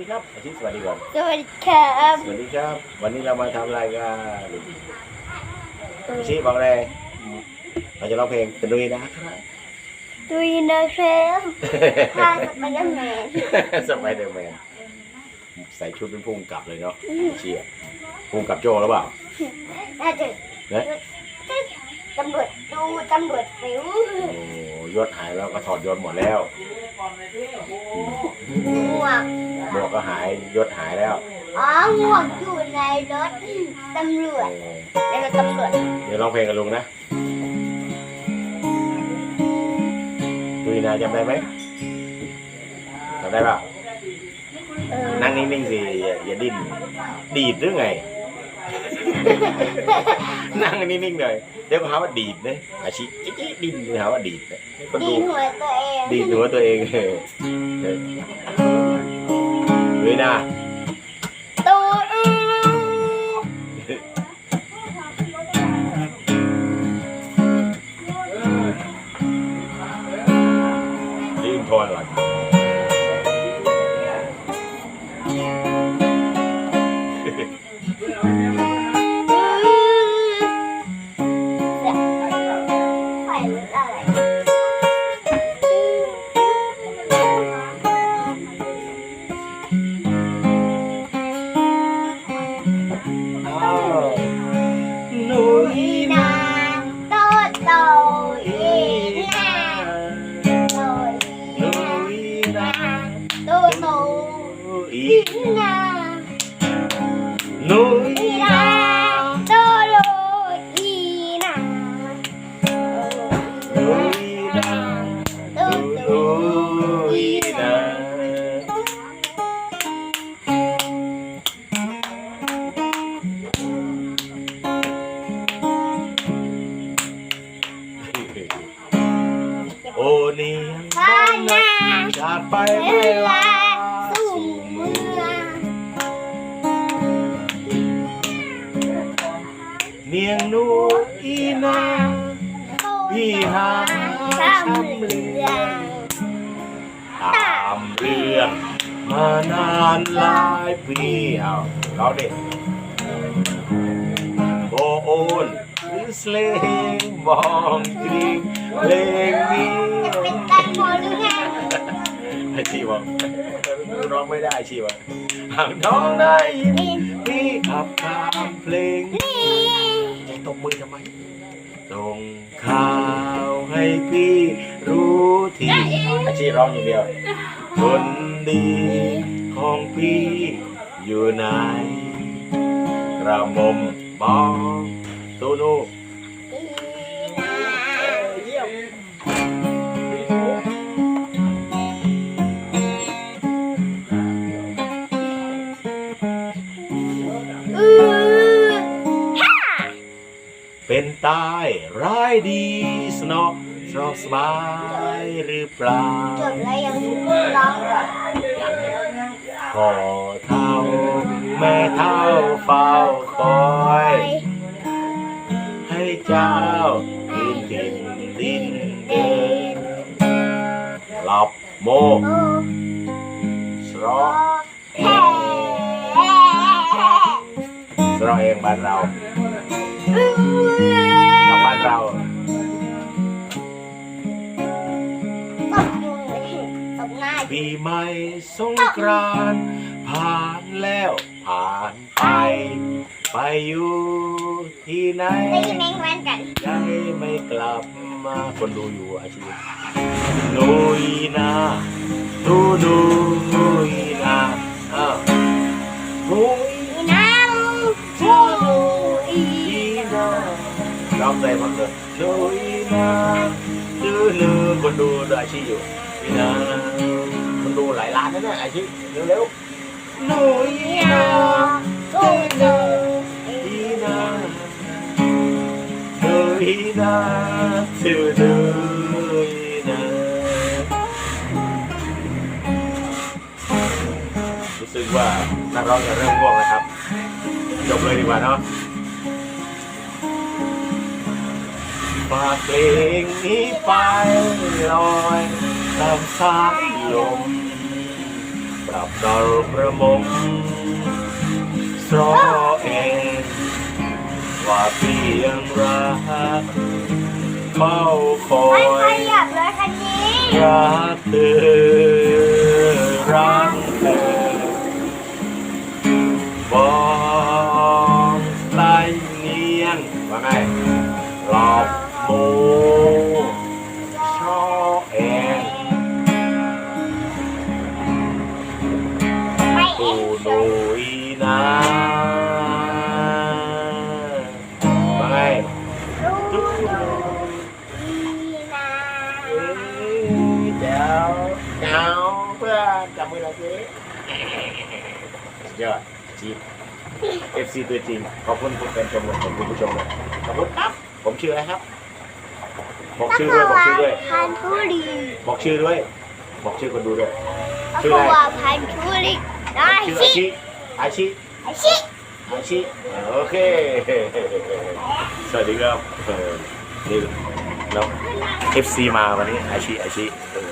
ดีครับอาชีพสวัสดีก่อนสวัสดีครับสวัสดีครับ วันนี้เรามาทำรายการอาชีพบอกเลยเราจะร้องเพลงเป็นดุยนะครับดูยินนะครับพาสไปเดอร์แมนสไปเดอร์แมนใส่ชุดเป็นพุ่งกลับเลยเนาะเชียร์พุ่งกลับโจหรือเปล่าน่าจะเนี่ยตำรวจดูตำรวจฟิวโอ้ยศหายแล้วก็ถอดยศหมดแล้ว หมวกหมวกก็หายยศหายแล้วอ๋อหมวกอยู่ในรถตำรวเอจอในรถตำรวจเดี๋ยวร้องเพลงกับลุงนะดุยนาจำได้ไหมจำได้ป่ะเออนั่งนิ่งๆสิอย่าอย่าดิ้นดีดหรือไง นั่งนิ่งๆเลยเดี๋ยวก็หาว่าดีดนะอาชีจิ๊กๆดิ้นเดี๋ยวหาว่าดีดนะคนดีดูหัวตัวเองดีดหัวตัวเองเออเออเลยนะตัวเองดิ้นทนหลัง อีอีนาหนูอีนะนาโตโตอีนาหนูนะโตหโตนูอีนะนาโอเนียนพานาจากไปเวเวลา เนียงหนูอีนาพี่หาทำเรือตามเรื่องมานานหลายปีเอาเราเด็กโบโอนหรือสเลงมองกรีงเพลงนี้จะเป็นแตงโมหรือไงไอ้ชีบอกร้องไม่ได้ชีบอกหากน้องได้ยินพี่ขับตามเพลงนี่จะ ตบมือทำไมส่งข่าวให้พี่รู้ทีอาชีพร้องอย่างเดียวคนดีของพี่อยู่ไหนกระหมมบองตูนูอีนาเยี่ยมอือฮ่า เป็นตายร้ายดีสนอสนอสบายหรือเปล่าจบแล้วยังร้องเหรอพ่อเท่าแม่เท่าเฝ้าคอย ให้เจ้าดินดินดินเดินหลับโมโอ้สรอแฮ่สรอเองบ้านเรา อือกับบ้านเราตบมือตบหน้าปีใหม่สงกรานต์ผ่านแล้วผ่านไป ไปอยู่ที่ไหนตีแมงวันกันใจไม่กลับมาคนดูอยู่อาชีพนุยนาดูดูนุยนาอ้า องเลงมันเลยนุยนาดูดูคนดูดูอาชีพอยู่นี่นะคนดูหลายล้านนะเนี่ยอาชีพเร็วๆนุยนาชูชูอีนานุยนาดูดูนารู้สึกว่านักร้องจะเริ่มง่วงแล้วครับจบเลยดีกว่าเนาะ ฝากเพลงนี้ไปลอยตามสายลมปรับดอลประมงสรอเองว่าพี่ยังรักเฝ้าคอไม่ขยยับเลยคันนี้รักเธอ จับมือเราสิสุดยอดจีบ FC ตัวจริง ขอบคุณผู้เป็นชมขอบคุณผู้ชมเลยขอบคุณครับ ผมชื่ออะไรครับ บอกชื่อด้วย บอกชื่อด้วย พันธุรีบอกชื่อด้วย บอกชื่อคนดูด้วยก็คือว่าพันธุรีได้ชื่อชิอาชิอาชิ อาชิอาชิ โอเค สวัสดีครับเออนี่แล้ว FC มาวันนี้อาชิอาชิเออ